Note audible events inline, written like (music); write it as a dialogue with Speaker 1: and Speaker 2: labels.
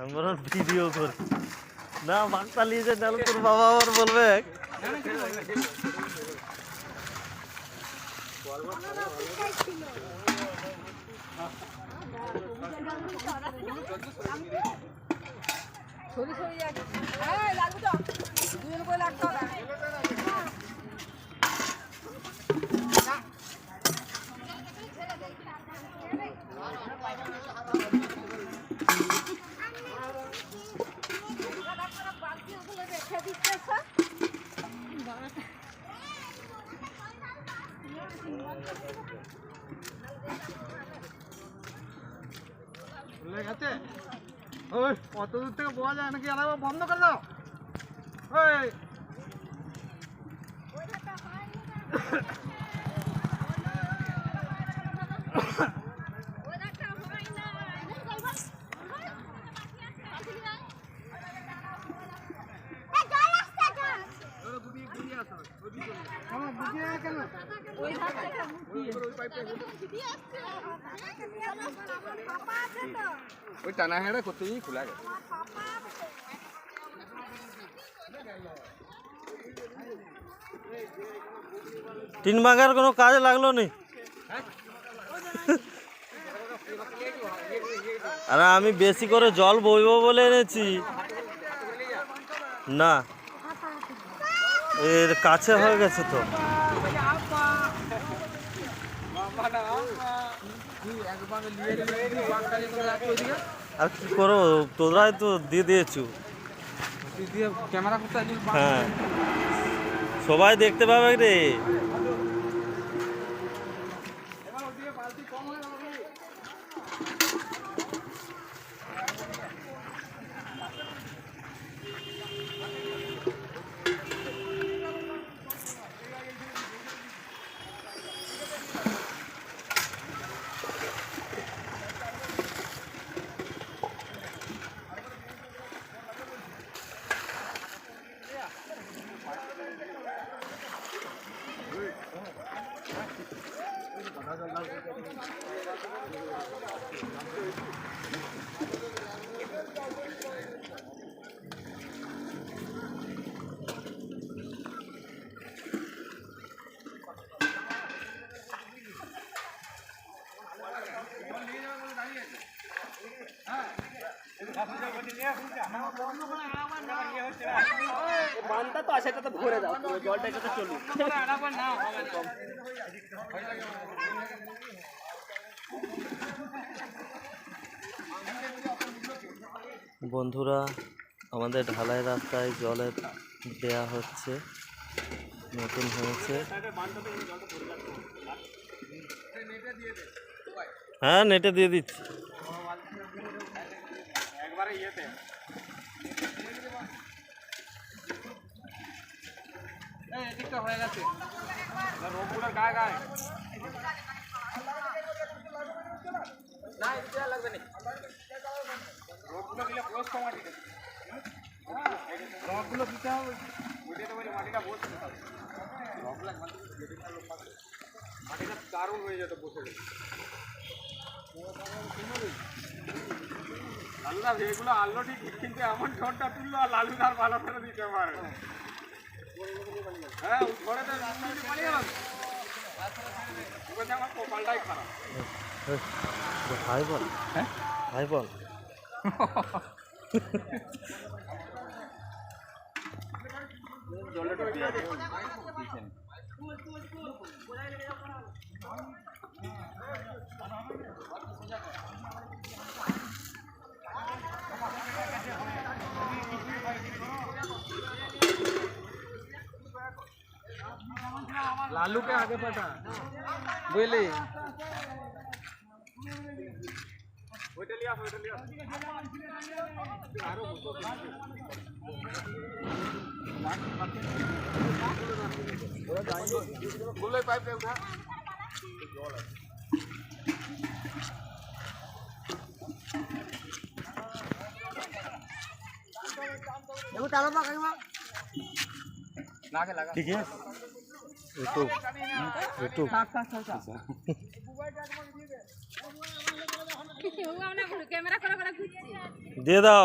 Speaker 1: আমি ভিডিও করি। না মাছ চালিয়েছে তাহলে তোর বাবা আবার বলবে।
Speaker 2: ছড়ি ছড়ি যাচ্ছে দুজন করে লাগতে হবে।
Speaker 3: গেছে? ওই কত দূর থেকে বোঝা যায় নাকি? আলাদা বন্ধ করে দাও। ওই বুঝিয়ে কেন ওই টানা খোলা গেছে।
Speaker 1: তিন বাঘার কোনো কাজে লাগল নি? আরে আমি বেশি করে জল বইব বলে এনেছি। না। এর কাছে হয়ে গেছে তো। আর কি করো তোরাই তো দিয়ে দিয়েছু।
Speaker 3: ক্যামেরা
Speaker 1: হ্যাঁ। সবাই দেখতে পাবে রে। বন্ধুরা আমাদের ঢালাই রাস্তায় জলের দেয়া হচ্ছে নতুন হয়েছে। হ্যাঁ নেটে দিয়ে দিচ্ছি।
Speaker 3: একবারে ইয়েতে এই এদিকটা হয়ে গেছে রোগগুলোর গায়ে গায়ে না এটা লাগবে না রোগগুলো দিলে পোস্ট কমা দিতে রোগগুলো দিতে হবে বুঝতে পারি মাটিটা বসে রোগ লাগবে মাটিটা দারুণ হয়ে যেত এগুলো আল্লো ঠিক কিন্তু এমন ঝড়টা তুললো আর লালু তার ভালো করে দিতে পারে। হ্যাঁ ঘরে তো পালিয়ে গেল। আমার কপালটাই খারাপ।
Speaker 1: হাই বল।
Speaker 3: হ্যাঁ?
Speaker 1: হাই বল।
Speaker 3: জলে ডুবে যাবে लालू के आगे पटा। बुझली पाइप पे उठा देखो लागे लगा
Speaker 1: ठीक है।
Speaker 2: ঋতু (laughs) ঋতু
Speaker 1: দিয়ে দাও।